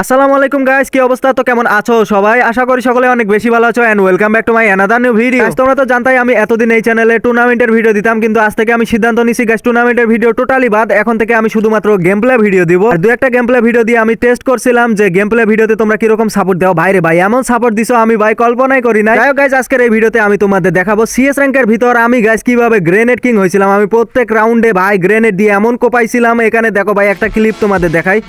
আসসালামু আলাইকুম গাইস কি অবস্থা? তো কেমন আছো সবাই? আশা করি সকলে অনেক বেশি ভালো আছো and welcome back to my another new video তোমরা তো জানতাই আমি এতদিন এই চ্যানেলে টুর্নামেন্টের ভিডিও দিতাম, কিন্তু আজ থেকে আমি সিদ্ধান্ত নিছি গাইস টুর্নামেন্টের ভিডিও টোটালি বাদ। এখন থেকে আমি শুধুমাত্র গেম প্লে ভিডিও দিব দু একটা গেম প্লে ভিডিও দিয়ে আমি টেস্ট করছিলাম যে গেম প্লে ভিডিওতে তোমরা কীরকম সাপোর্ট দাও। ভাইরে ভাই, এমন সাপোর্ট দিছো আমি ভাই, কল্পনাই করি না যাই গাইস আজকের এই ভিডিওতে আমি তোমাদের দেখাবো সিএস র্যাঙ্কের ভিতর আমি গাইস কীভাবে গ্রেনেড কিং হয়েছিলাম। আমি প্রত্যেক রাউন্ডে ভাই গ্রেনেড দিয়ে এমন কোপাইছিলাম। এখানে দেখো ভাই, একটা ক্লিপ তোমাদের দেখাই।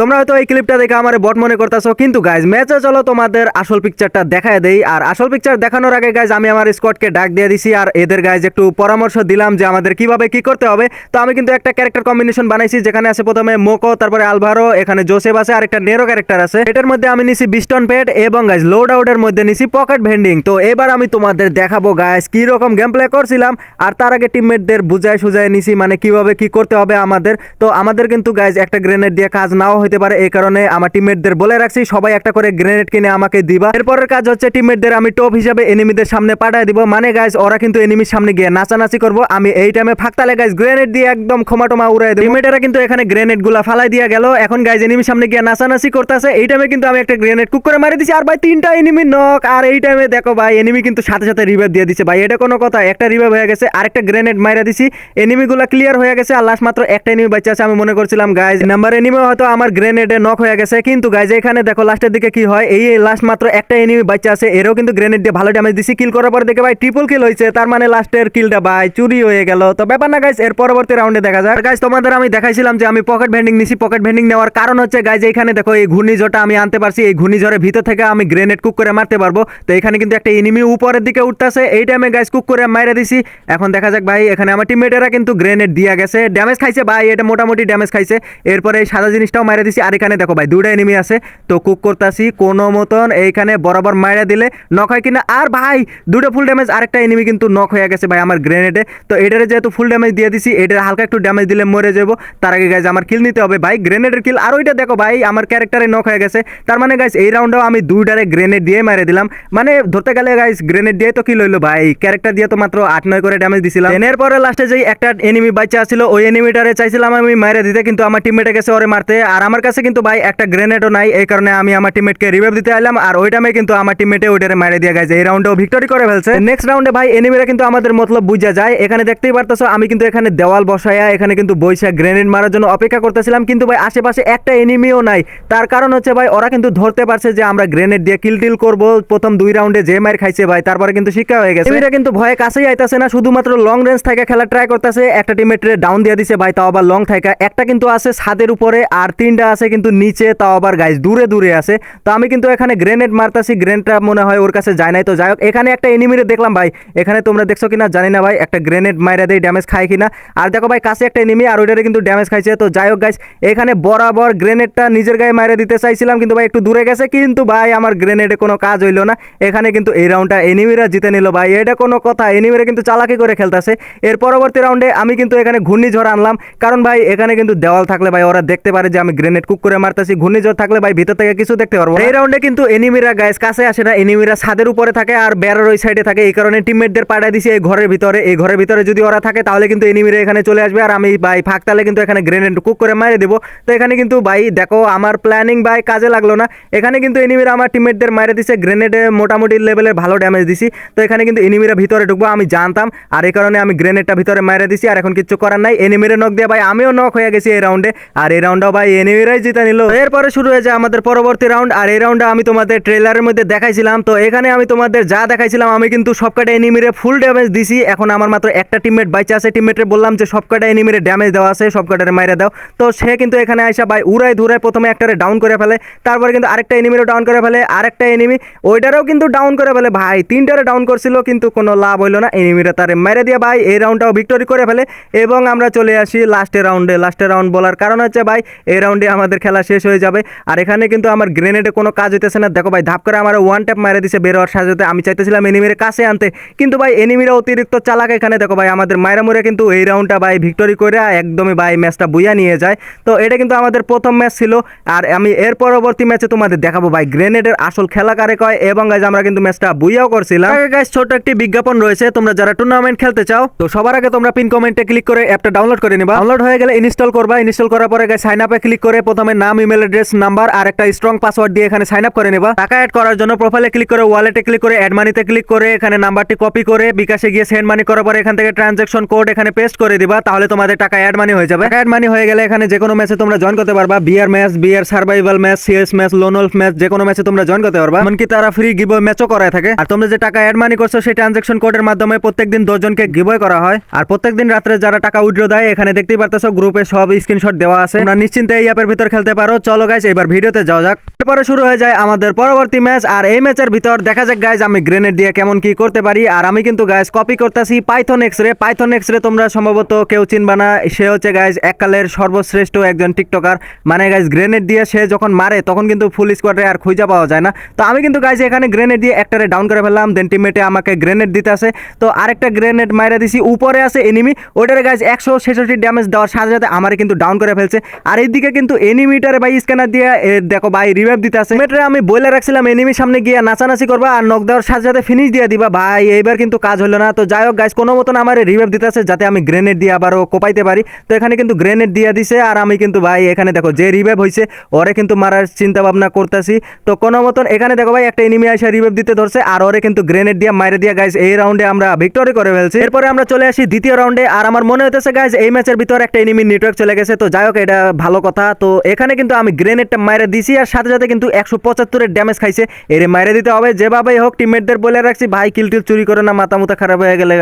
তোমরা হয়তো এই ক্লিপটা দেখে আমার বট মনে করতেছো, কিন্তু গাইজ ম্যাচে চলো, তোমাদের আসল পিকচারটা দেখায় দেই। আর আসল পিকচার দেখানোর আগে গাইজ আমি আমার স্কোয়াডকে ডাক দিয়ে দিছি, আর এদের গাইজ একটু পরামর্শ দিলাম যে আমাদের কীভাবে কি করতে হবে। তো আমি কিন্তু একটা ক্যারেক্টার কম্বিনেশন বানাইছি, যেখানে আছে প্রথমে মোকো, তারপরে আলভারো, এখানে জোসেফ আছে আর একটা নেরো ক্যারেক্টার আছে। এটার মধ্যে আমি নিছি বিস্টন পেড এবং গাইজ লোড আউটের মধ্যে নিছি পকেট ভেন্ডিং তো এবার আমি তোমাদের দেখাবো গাইজ কি রকম গেম প্লে করছিলাম, আর তার আগে টিমমেটদের বুঝায় সুজায় নিছি মানে কীভাবে কি করতে হবে আমাদের। তো আমাদের কিন্তু গাইজ একটা গ্রেনেড দিয়ে কাজ নাও হতে পারে, এই কারণে আমার টিমমেটদের বলে রাখছি, সবাই একটা করে গ্রেনেড কিনে আমাকে দিবা। এরপরের কাজ হচ্ছে টিমমেটদের আমি টপ হিসাবে এনিমিদের সামনে পাঠায় দিব। মানে গাইজ ওরা কিন্তু এনিমির সামনে গিয়ে নাচানাচি করব। আমি এই টাইমে ফাঁকতালে গাইজ গ্রেনেড দিয়ে একদম ক্ষমাটমা উড়াই দেব। টিমমেটেরা কিন্তু এখানে গ্রেনেডগুলা ফালাই দিয়ে গেল। এখন গাইজ এনিমির সামনে গিয়ে নাচানাচি করতেছে। এই টাইমে কিন্তু আমি একটা গ্রেনেড কুক করে মারি দিছি। আর ভাই, তিনটা এনিমি নক আর এই টাইমে দেখো ভাই এনিমি কিন্তু সাথে সাথে রিভাইভ দিয়ে দিছে। ভাই, এটা কোনো কথা, একটা রিভাইভ হয়ে গেছে। আরেকটা গ্রেনেড মাইরা দিছি। এনিমিগুলো ক্লিয়ার হয়ে গেছে। আর লাস্ট মাত্র একটা এনিমি বাচ্চা আছে। আমি মনে করছিলাম গাইজ নাম্বার এনিমি হয়তো আমার গ্রেনেডে নক হয়ে গেছে। কিন্তু গাইজ এখানে দেখো লাস্টের দিকে কি হয়? এই লাস্ট মাত্র একটা এনিমি বাচ্চা আছে, এরও কিন্তু গ্রেনেড দিয়ে ভালো ড্যামেজ দিছি। কিল করার পরে দেখে ভাই ট্রিপল কিল হয়েছে, তার মানে লাস্টের কিলটা ভাই চুরি হয়ে গেল। তো ব্যাপার না গাইজ এর পরবর্তী রাউন্ডে দেখা যায় গাইজ তোমাদের আমি দেখাইছিলাম যে আমি পকেট ভেন্ডিং নিছি। পকেট ভেন্ডিং নেওয়ার কারণ হচ্ছে গাইজ এখানে দেখো, এই ঘূর্ণিঝড়টা আমি আনতে পারছি। এই ঘূর্ণিঝড়ের ভিতর থেকে আমি গ্রেনেড কুক করে মারতে পারব। তো এখানে কিন্তু একটা এনিমি উপরের দিকে উঠতেছে। এই টাইমে গাইজ কুক করে মাইরে দিছি। এখন দেখা যাক ভাই, এখানে আমার টিমমেটেরা কিন্তু গ্রেনেড দিয়া গেছে। ড্যামেজ খাইছে ভাই, এটা মোটামুটি ড্যামেজ খাইছে। এরপরে এই সাদা জিনিসটাও মাইরে দিছি, আর এখানে দেখো ভাই দুটা এনিমি আছে। তো কুক করতেছি, কোনো মতন এইখানে বরাবর মাইরা দিলে নক হয় কিনা। আর ভাই দুটো ফুল ড্যামেজ আরেকটা এনিমি কিন্তু নক হয়ে গেছে ভাই আমার গ্রেনেডে তো এটারে যেহেতু ফুল ড্যামেজ দিয়ে দিছি, এটার হালকা একটু ড্যামেজ দিলে মরে যাব। তার আগে গাইজ আমার কিল নিতে হবে ভাই গ্রেনেডের কিল আর ওইটা দেখো ভাই, আমার ক্যারেক্টারে নক হয়ে গেছে। তার মানে গাইজ এই রাউন্ডেও আমি দুইটারে গ্রেনেড দিয়ে মেরে দিলাম। মানে ধরতে গেলে গাইজ গ্রেনেড দিয়ে তো কি লইলো ভাই। ক্যারেক্টার দিয়ে তো মাত্র আট, নয় করে ড্যামেজ দিছিলাম। এর পরে লাস্টে যেই একটা এনিমি বাচ্চা ছিল ওই এনিমিটারে চাইছিলাম আমি মেরে দিতে, কিন্তু আমার টিমমেটে গেছে ওরে মারতে। আর আমার কাছে কিন্তু ভাই একটা গ্রেনেডও নাই, এই কারণে আমি আমার টিমমেটকে রিভাইভ দিতে আইলাম আর ওই টাইমে কিন্তু আমার টিমমেটে ওইটারে মারে দিয়ে গেছে। এই রাউন্ডেও ভিক্টরি করে ফেলছে। নেক্সট রাউন্ডে ভাই এনিমিরা কিন্তু আমাদের মতলব বুঝা যায়। এখানে দেখতেই পারতেছো, আমি কিন্তু এখানে দেওয়াল বসায়া এখানে কিন্তু বৈশা গ্রেনেড মারার জন্য অপেক্ষা করতেছিলাম। কিন্তু ভাই আশেপাশে একটা এনিমিও নাই। তার কারণ হচ্ছে ভাই ওরা কিন্তু ধরতে পারছে যে আমরা গ্রেনেড দিয়ে কিল টিল করব। প্রথম দুই রাউন্ডে যে মার খাইছে ভাই, তারপরে কিন্তু শিক্ষা হয়ে গেছে। এরা কিন্তু ভয়ে কাছেই আইতাছে না, শুধুমাত্র লং রেঞ্জ থেকে খেলা ট্রাই করতেছে। একটা টিমেটরে ডাউন দিয়ে দিছে ভাই, তাও আবার লং থাকা একটা কিন্তু আছে ছাদের উপরে আর তিনটা আছে কিন্তু নিচে, তাও আবার গাইজ দূরে দূরে আছে। তো আমি কিন্তু এখানে গ্রেনেড মারতাছি গ্রেনেডটা মনে হয় ওর কাছে যায় নাই। তো যাই হোক, এখানে একটা এনিমিরে দেখলাম ভাই। এখানে তোমরা দেখছ কিনা জানি না ভাই, একটা গ্রেনেড মাইরা দেয় ড্যামেজ খায় কিনা। আর দেখো ভাই, কাছে একটা এনিমি আর ওইটারে কিন্তু ড্যামেজ খাইছে। তো যাই হোক গাইজ এখানে বরাবর গ্রেনেডটা নিজের গায়ে মাইরে দিতে চাইছিলাম, কিন্তু ভাই একটু দূরে গেছে। কিন্তু ভাই, আমার গ্রেনেডে কোনো কাজ হইল না। এখানে কিন্তু এই রাউন্ডটা এনিমিরা জিতে নিল ভাই। এটা কোনো কথা এনিমিরা কিন্তু চালাকি করে খেলতেছে। এর পরবর্তী রাউন্ডে আমি কিন্তু এখানে ঘূর্ণিঝড় আনলাম। কারণ ভাই, এখানে কিন্তু দেওয়াল থাকলে ভাই, ওরা দেখতে পারে যে আমি গ্রেনেড কুক করে মারতেছি, ঘূর্ণিঝড় থাকলে ভাই ভিতর থেকে কিছু দেখতে পারব এই রাউন্ডে কিন্তু এনিমিরা গাইস কাছে আসে না এনিমিরা ছাদের উপরে থাকে আর বেড়ার ওই সাইডে থাকে। এই কারণে টিমমেটদের পাঠায় দিছি এই ঘরের ভিতরে। এই ঘরের ভিতরে যদি ওরা থাকে, তাহলে কিন্তু এনিমিরা এখানে চলে আসবে আর আমি ভাই ফাঁকতালে কিন্তু এখানে গ্রেনেড কুক করে মারে দেবো। তো এখানে কিন্তু ভাই দেখো, আমার প্ল্যানিং ভাই কাজে লাগল না। এখানে কিন্তু এনিমিরা আমার টিমমেটদের মারে দিছে গ্রেনেডে মোটামুটি লেভেলের ভালো ড্যামেজ দিছি। তো এখানে কিন্তু এনিমিরা ভিতরে ঢুকবো, আমি জানতাম। আর এই কারণে আমি গ্রেনেডটা ভিতরে মারে দিছি, আর এখন কিছু করার নাই। এনিমিরে নক দিয়ে ভাই, আমিও নক হয়ে গেছি এই রাউন্ডে আর এই রাউন্ডটাও ভাই এনিমিরাই জিতে নিল। এরপরে শুরু হয়ে যায় আমাদের পরবর্তী রাউন্ড আর এই রাউন্ডে আমি তোমাদের ট্রেলারের মধ্যে দেখাইছিলাম। তো এখানে আমি তোমাদের যা দেখাইছিলাম, আমি কিন্তু সবকটা এনিমিরে ফুল ড্যামেজ দিছি। এখন আমার মাত্র একটা টিমমেট বাইচে আছে। টিমমেটে বললাম যে, সবকটা এনিমিরে ড্যামেজ দেওয়া আছে, সবকটারে মাইরে দাও। তো সে কিন্তু এখানে আইসা ভাই উড়াই ধুরাই প্রথমে একটারে ডাউন করে ফেলে। তারপরে কিন্তু আরেকটা এনিমিরও ডাউন করে ফেলে। আরেকটা এনিমি ওইটারও কিন্তু ডাউন করে ফেলে। ভাই, তিনটারে ডাউন করছিল, কিন্তু কোনো লাভ হইল না। এনিমিরা তারে মেরে দিয়ে ভাই, এই রাউন্ডটাও ভিক্টরি করে ফেলে। এবং আমরা চলে আসি লাস্টের রাউন্ডে লাস্টের রাউন্ড বলার কারণ হচ্ছে ভাই, এই রাউন্ড রাউন্ডে আমাদের খেলা শেষ হয়ে যাবে। আর এখানে কিন্তু আমার গ্রেনেডে কোনো কাজ হইতেছে না। দেখো ভাই ধাপ করে আমার ওয়ান ট্যাপ মারে দিছে বের হওয়ার সাথে সাথে আমি চাইতেছিলাম এনিমির কাছে আনতে। কিন্তু ভাই এনিমিরা অতিরিক্ত চালাক এখানে। দেখো ভাই আমাদের মায়েরা মুরে কিন্তু এই রাউন্ডটা ভাই ভিক্টরি করে একদমই ভাই ম্যাচটা বুইয়া নিয়ে যায়। তো এটা কিন্তু আমাদের প্রথম ম্যাচ ছিল। আর আমি এর পরবর্তী ম্যাচে তোমাদের দেখাবো ভাই গ্রেনেডের আসল খেলা কারে কয়। এবং গাইজ আমরা কিন্তু ম্যাচটা বুইয়াও করছিলাম। গাইজ ছোট একটি বিজ্ঞাপন রয়েছে। তোমরা যারা টুর্নামেন্ট খেলতে চাও তো সবার আগে তোমরা পিন কমেন্টে ক্লিক করে অ্যাপটা ডাউনলোড করে নিবা। ডাউনলোড হয়ে গেলে ইনস্টল করবা। ইনস্টল করার পরে গাইজ সাইন আপে ক্লিক করে প্রথমে নাম ইমেল অ্যাড্রেস নাম্বার আর একটা স্ট্রং পাসওয়ার্ড দিয়ে এখানে সাইন আপ করে নিবা। টাকা অ্যাড করার জন্য প্রোফাইলে ক্লিক করে ওয়ালেটে ক্লিক করে অ্যাড মানিতে ক্লিক করে, এখানে নাম্বারটি কপি করে, বিকাশে গিয়ে সেন্ড মানি করার পরে এখান থেকে ট্রানজাকশন কোড এখানে পেস্ট করে দিবা, তাহলে তোমাদের টাকা অ্যাড মানি হয়ে যাবে। অ্যাড মানি হয়ে গেলে এখানে যে কোনো ম্যাচে তোমরা জয়েন করতে পারবা। Bear match bear survival match CS match lone wolf match যে কোনো ম্যাচে তোমরা জয়েন করতে পারবা। এমনকি তারা ফ্রি গিভ ম্যাচও করায় থাকে। আর তোমরা যে টাকা অ্যাড মানি করছ, সেই ট্রানজাকশন কোডের মাধ্যমে প্রত্যেকদিন দশজনকে গিভ করা হয়। আর প্রত্যেকদিন রাত্রে যারা টাকা উইড্রো দেয়, এখানে দেখতেই পারতেছো গ্রুপে সব স্ক্রিনশট দেওয়া আছে। তোমরা নিশ্চিন্তে এই অ্যাপের ভিতর খেলতে পারো। চলো গাইস এবার ভিডিওতে যাওয়া যাক। এরপরে শুরু হয়ে যায় আমাদের পরবর্তী ম্যাচ আর এই ম্যাচের ভিতর দেখা যাক গাইজ আমি গ্রেনেড দিয়ে কেমন কি করতে পারি। আর আমি কিন্তু গাইজ কপি করতেছি Python X ray Python X ray তোমরা সম্ভবত কেউ চিনবা না। সে হচ্ছে গাইজ এককালের সর্বশ্রেষ্ঠ একজন টিকটকার মানে গাইজ গ্রেনেড দিয়ে সে যখন মারে, তখন কিন্তু ফুল স্কোয়াডে আর খুঁজে পাওয়া যায় না। তো আমি কিন্তু গাইজ এখানে গ্রেনেড দিয়ে একটারে ডাউন করে ফেললাম দেন টিমমেটে আমাকে গ্রেনেড দিতে আসে। তো আরেকটা গ্রেনেড মাইরা দিছি, উপরে আছে এনিমি ওইটারে গাইজ একশো ছেষট্টি ড্যামেজ দেওয়ার সাথে সাথে আমার কিন্তু ডাউন করে ফেলছে। আর এইদিকে কিন্তু এনিমিটারে ভাই স্ক্যানার দিয়ে দেখো ভাই রিভাইভ দিতে আছে। মেটরে আমি বলে রাখছিলাম এনিমির সামনে গিয়ে নাচানাচি করবা আর নক দেওয়ার সাথে সাথে ফিনিশ দিয়ে দিবা। ভাই, এইবার কিন্তু কাজ হলো না। তো যাই হোক গাইস কোনো মতন আমার রিভাইভ দিতে আছে যাতে আমি গ্রেনেড দিয়ে আবারও কোপাইতে পারি। তো এখানে কিন্তু গ্রেনেড দিয়ে দিছে আর আমি কিন্তু ভাই এখানে দেখো যে রিভাইভ হয়েছে ওরে কিন্তু মারার চিন্তা ভাবনা করতেছি। তো কোনো মতন এখানে দেখো ভাই একটা এনিমি এসে রিভাইভ দিতে ধরছে আর ওরে কিন্তু গ্রেনেড দিয়ে মাইরে দিয়ে গাইস এই রাউন্ডে আমরা ভিক্টোরি করে ফেলছি। এরপরে আমরা চলে আসি দ্বিতীয় রাউন্ডে আর আমার মনে হইতেছে গাইস এই ম্যাচের ভিতর একটা এনিমি নেটওয়ার্ক চলে গেছে। তো যাই হোক, এটা ভালো কথা। তো এখানে কিন্তু আমি গ্রেনেডটা মাইরে দিছি আর সাথে সাথে কিন্তু একশো পঁচাত্তরের ড্যামেজ খাইছে। এরে মাইরে দিতে হবে, যেভাবেই হোক টিমমেটদের বলে রাখছি, ভাই কিল টিল চুরি করে না, মাথা মুথা খারাপ হয়ে গেলে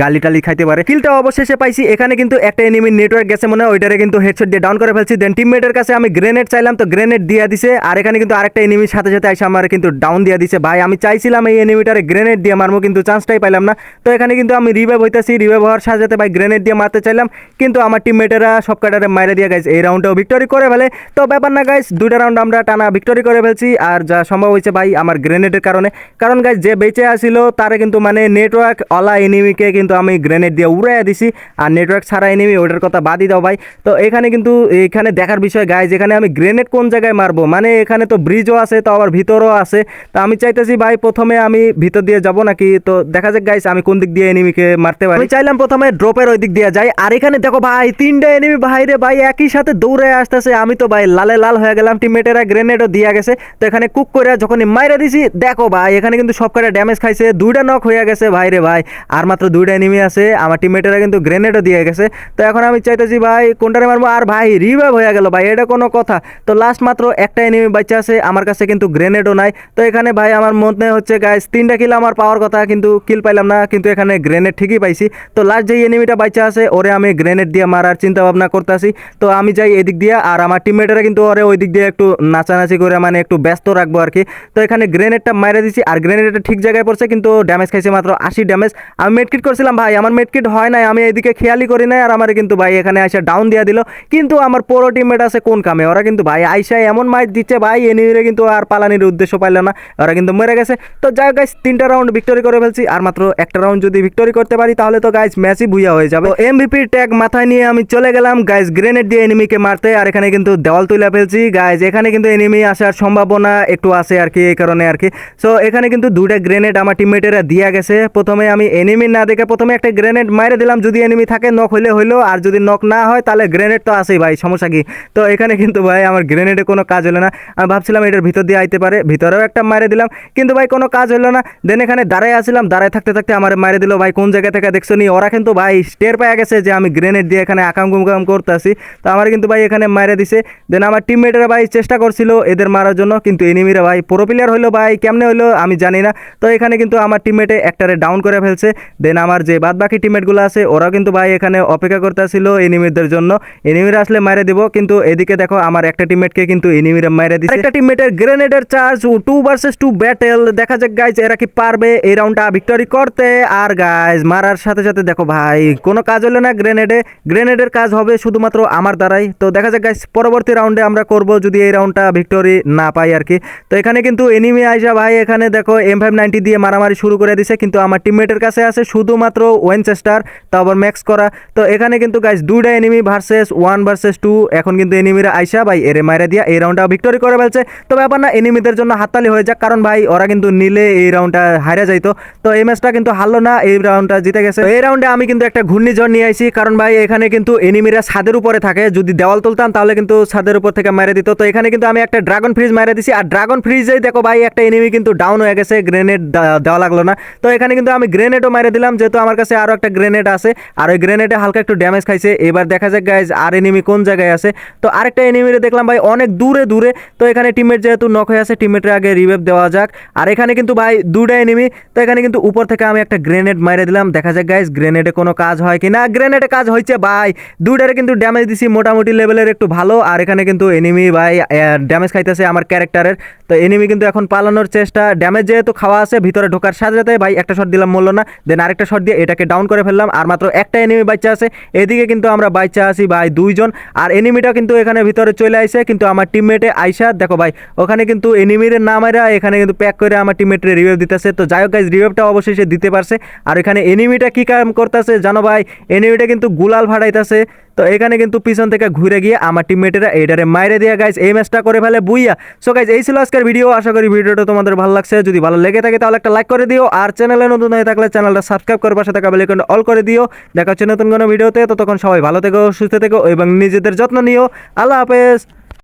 গালি টালি খাইতে পারে। কিলটা অবশেষে পাইছি, এখানে কিন্তু একটা এনিমির নেটওয়ার্ক গেছে মনে হয়, ওইটারে কিন্তু হেডশট দিয়ে ডাউন করে ফেলছি। দেন টিমমেটের কাছে আমি গ্রেনেড চাইলাম, তো গ্রেনেড দিয়ে দিছে, আর এখানে কিন্তু আরেকটা এনিমির সাথে সাথে এসে আমার কিন্তু ডাউন দিয়ে দিছে। ভাই, আমি চাইছিলাম এই এনিমিটারে গ্রেনেড দিয়ে মারবো কিন্তু চান্সটাই পাইলাম না। তো এখানে কিন্তু আমি রিভাইভ হইতেছি রিভাইভ হওয়ার সাথে সাথে ভাই গ্রেনেড দিয়ে মারতে চাইলাম, কিন্তু আমার টিমমেটেরা সব কাটারে মাইরে দিয়ে গেছে এই রাউন্ডেও ভিক্টরি করে ফেলে। তো ব্যাপার না গাইস দুইটা রাউন্ড আমরা টানা ভিক্টরি করে ফেলছি। আর যা সম্ভব হয়েছে ভাই, আমার গ্রেনেডের কারণে। কারণ গাইস যে বেঁচে আসিল তারে কিন্তু মানে নেটওয়ার্ক অলা এনিমিকে কিন্তু আমি গ্রেনেড দিয়ে উড়াইয়া দিছি। আর নেটওয়ার্ক ছাড়া এনিমি ওটার কথা বাদই দাও ভাই। তো এখানে কিন্তু, এখানে দেখার বিষয় গাইজ এখানে আমি গ্রেনেড কোন জায়গায় মারবো? মানে এখানে তো ব্রিজও আছে, তো আবার ভিতরও আছে। তো আমি চাইতেছি ভাই, প্রথমে আমি ভিতর দিয়ে যাব নাকি? তো দেখা যাক গাইস আমি কোন দিক দিয়ে এনিমিকে মারতে পারি। আমি চাইলাম প্রথমে ড্রপের ওই দিক দিয়ে যাই। আর এখানে দেখো ভাই, তিনটা এনিমি ভাই রে ভাই, একই সাথে দৌড়ে আসতেছে আমি তো ভাই লালে লাল হয়ে গেলাম টিমমেটেরা গ্রেনেডও দিয়া গেছে। তো এখানে কুক করে যখন মাইরা দিছি, দেখো ভাই, এখানে কিন্তু সব কটা ড্যামেজ খাইছে, দুইটা নক হয়ে গেছে ভাই রে ভাই। আর মাত্র দুইটা এনিমি আছে, আমার টিমমেটেরা কিন্তু গ্রেনেডও দিয়ে গেছে। তো এখন আমি চাইতেছি ভাই, কোনটারে মারবো? আর ভাই রিভাইভ হয়ে গেল ভাই, এটা কোনো কথা। তো লাস্ট মাত্র একটা এনিমি বাচ্চা আছে, আমার কাছে কিন্তু গ্রেনেডও নাই। তো এখানে ভাই, আমার মনে হচ্ছে গাইস তিনটা কিল আমার পাওয়ার কথা, কিন্তু কিল পাইলাম না, কিন্তু এখানে গ্রেনেড ঠিকই পাইছি। তো লাস্ট যে এনিমিটা বাচ্চা আছে, ওরে আমি গ্রেনেড দিয়ে মারার চিন্তা ভাবনা করতেছি। তো আমি যাই এদিক দিয়ে আর আমার টিমমেটেরা কিন্তু ওরে ওই দিক দিয়ে একটু নাচানাচি করে মানে একটু ব্যস্ত রাখব আর কি। তো এখানে গ্রেনেডটা মাইরে দিছি আর গ্রেনেডটা ঠিক জায়গায় পড়ছে কিন্তু ড্যামেজ খাইছে মাত্র আশি ড্যামেজ আমি মেডকিট করছিলাম ভাই, আমার মেডকিট হয় নাই, আমি এদিকে খেয়ালই করি নাই আর আমার কিন্তু ভাই এখানে এসে ডাউন দিয়ে দিল। কিন্তু আমার পুরো টিমমেট আছে কোন কামে? ওরা কিন্তু ভাই আইসা এমন মাইট দিচ্ছে ভাই এনিমিরে কিন্তু আর পালানির উদ্দেশ্য পাইল না। ওরা কিন্তু মরে গেছে। তো যাই গাইস তিনটা রাউন্ড ভিক্টরি করে ফেলছি। আর মাত্র একটা রাউন্ড যদি ভিক্টরি করতে পারি তাহলে তো গাইস ম্যাচই ভুইয়া হয়ে যাবে। এমভিপি ট্যাগ মাথায় নিয়ে আমি চলে গেলাম। গাইস গ্রেনেড দিয়ে এনিমিকে মারতে আর এখানে কিন্তু দেওয়াল তুলে ফেলছি। গাইস এখানে কিন্তু এনিমি আসার সম্ভাবনা একটু আছে আর কি এই কারণে আর কি সো এখানে কিন্তু দুইটা গ্রেনেড আমার টিমমেটেরা দিয়া গেছে। প্রথমে আমি এনিমি না দেখে প্রথমে একটা গ্রেনেড মাইরে দিলাম। যদি এনিমি থাকে নক হইলে হইল। আর যদি নক না হয়, তাহলে গ্রেনেড তো আসেই ভাই, সমস্যা কি? তো এখানে কিন্তু ভাই, আমার গ্রেনেডে কোনো কাজ হলো না। আমি ভাবছিলাম এটার ভিতর দিয়ে আইতে পারে, ভিতরেও একটা মারে দিলাম। কিন্তু ভাই, কোনো কাজ হলো না। দেন এখানে দাঁড়ায় আসছিলাম দাঁড়ায় থাকতে থাকতে আমার মারে দিল। ভাই, কোন জায়গা থেকে দেখছ নি? ওরা কিন্তু ভাই স্টের পেয়ে গেছে যে আমি গ্রেনেড দিয়ে এখানে আকাম কুমকাম করতেছি। তো আমার কিন্তু ভাই, এখানে মারে দিছে। দেন আমার টিমমেটেরা ভাই চেষ্টা করছিল এদের মারার জন্য, কিন্তু এনিমিরা ভাই প্রো প্লেয়ার হইল ভাই, কেমনে হইল আমি জানি না। তো এখানে কিন্তু আমার টিমমেটে একটারে ডাউন করে ফেলছে। দেন আমার যে বাদ বাকি টিমমেটগুলো আছে, ওরাও কিন্তু ভাই এখানে অপেক্ষা করতেছিল এনিমিদের জন্য। এনিমিরা আসলে মারে দিব, কিন্তু এদিকে দেখো আমার একটা টিমমেটকে কিন্তু এনিমিরা মারে দিছে। একটা টিমমেটের গ্রেনেডের charge two versus two battle দেখা যাক গাইজ এরা কি পারবে এই রাউন্ডটা ভিক্টরি করতে। আর গাইজ মারার সাথে সাথে দেখো ভাই, কোনো কাজ হলো না গ্রেনেডে গ্রেনেডের কাজ হবে শুধুমাত্র আমার দ্বারাই। তো দেখা যাক গাইস পরবর্তী রাউন্ডে আমরা করব যদি এই রাউন্ডটা ভিক্টোরি না পাই আর কি তো এখানে কিন্তু এনিমি আইসা ভাই, এখানে দেখো এম ফাইভ নাইনটি দিয়ে মারামারি শুরু করে দিছে, কিন্তু আমার টিমমেটের কাছে আছে শুধুমাত্র ওয়েনচেস্টার তারপর ম্যাক্স করা। তো এখানে কিন্তু গাইস দুইটা enemy versus one versus two এখন কিন্তু এনিমিরা আইসা ভাই, এরে মাইরা দিয়া এই রাউন্ডটা ভিক্টোরি করে ফেলছে। তো ব্যাপার না এনিমিদের জন্য হাততালি হয়ে যাক, কারণ ভাই, ওরা কিন্তু নিলে এই রাউন্ডটা হারা যাইতো। তো এই ম্যাচটা কিন্তু হারলো না, এই রাউন্ডটা জিতে গেছে। এই রাউন্ডে আমি কিন্তু একটা ঘূর্ণিঝড় নিয়ে আইছি, কারণ ভাই, এখানে কিন্তু এনিমিরা ছাদের উপরে থাকে, যদি দেওয়াল তুলতাম তাহলে কিন্তু ছাদের উপর থেকে মেরে দিত। তো এখানে কিন্তু আমি একটা ড্রাগন ফ্রিজ মেরে দিছি। আর ড্রাগন ফ্রিজেই দেখো ভাই, একটা এনিমি কিন্তু ডাউন হয়ে গেছে গ্রেনেড দেওয়া লাগল না। তো এখানে কিন্তু আমি গ্রেনেডও মেরে দিলাম, যেহেতু আমার কাছে আরও একটা গ্রেনেড আছে। আর ওই গ্রেনেডে হালকা একটু ড্যামেজ খাইছে। এবার দেখা যাক গাইজ আর এনিমি কোন জায়গায় আছে। তো আরেকটা এনিমিরে দেখলাম ভাই, অনেক দূরে দূরে। তো এখানে টিমমেট যেহেতু নক হয়ে আছে টিমমেটের আগে রিভেভ দেওয়া যাক। আর এখানে কিন্তু ভাই দুটা এনিমি তো এখানে কিন্তু উপর থেকে আমি একটা গ্রেনেড মেরে দিলাম। দেখা যাক গাইজ গ্রেনেডে কোনো কাজ হয় কি না গ্রেনেডে কাজ হয়েছে ভাই। দুটারে কিন্তু ড্যামেজ দিছি, মোটামুটি লেভেলের একটু ভালো, আর এখানে কিন্তু এনিমি ভাই ড্যামেজ খাইতেছে আমার ক্যারেক্টারের তো এনিমি কিন্তু এখন পালানোর চেষ্টা। ড্যামেজ যেহেতু খাওয়া আছে, ভিতরে ঢোকার সাথে ভাই একটা শট দিলাম মূল্য না। দেন আরেকটা শট দিয়ে এটাকে ডাউন করে ফেললাম, আর মাত্র একটা এনিমি বাচ্চা আছে। এদিকে কিন্তু আমরা বাচ্চা আছি ভাই দুইজন, আর এনিমিটা কিন্তু এখানে ভিতরে চলে আইছে, কিন্তু আমার টিমমেটে আইসা, দেখো ভাই, ওখানে কিন্তু এনিমির নামেরা এখানে কিন্তু প্যাক করে আমার টিমমেটের রিভিউ দিতেছে। তো যাই হোক গাইজ রিভিউটা অবশ্যই সে দিতে পারছে। আর এখানে এনিমিটা কি কাম করতেছে জানো ভাই? এনিমিটা কিন্তু গুলাল ফাটাইতেছে। তো এখানে কিন্তু পিছন থেকে ঘুরে গিয়ে আমার টিমমেটেরা এটারে মাইরে দিয়ে গাইজ এই ম্যাচটা করে ফেলে বুইয়া। সো গাইজ এই ছিল আজকের ভিডিও আশা করি ভিডিওটা তোমাদের ভালো লাগছে। যদি ভালো লেগে থাকে, তাহলে একটা লাইক করে দিও। আর চ্যানেলে নতুন হয়ে থাকলে চ্যানেলটা সাবস্ক্রাইব করে পাশে থাকা বেলাইকনটা অল করে দিও। দেখা হচ্ছে নতুন কোনো ভিডিওতে তো তখন সবাই ভালো থেকো, সুস্থ থেকো, এবং নিজেদের যত্ন নিও। আল্লাহ হাফেজ।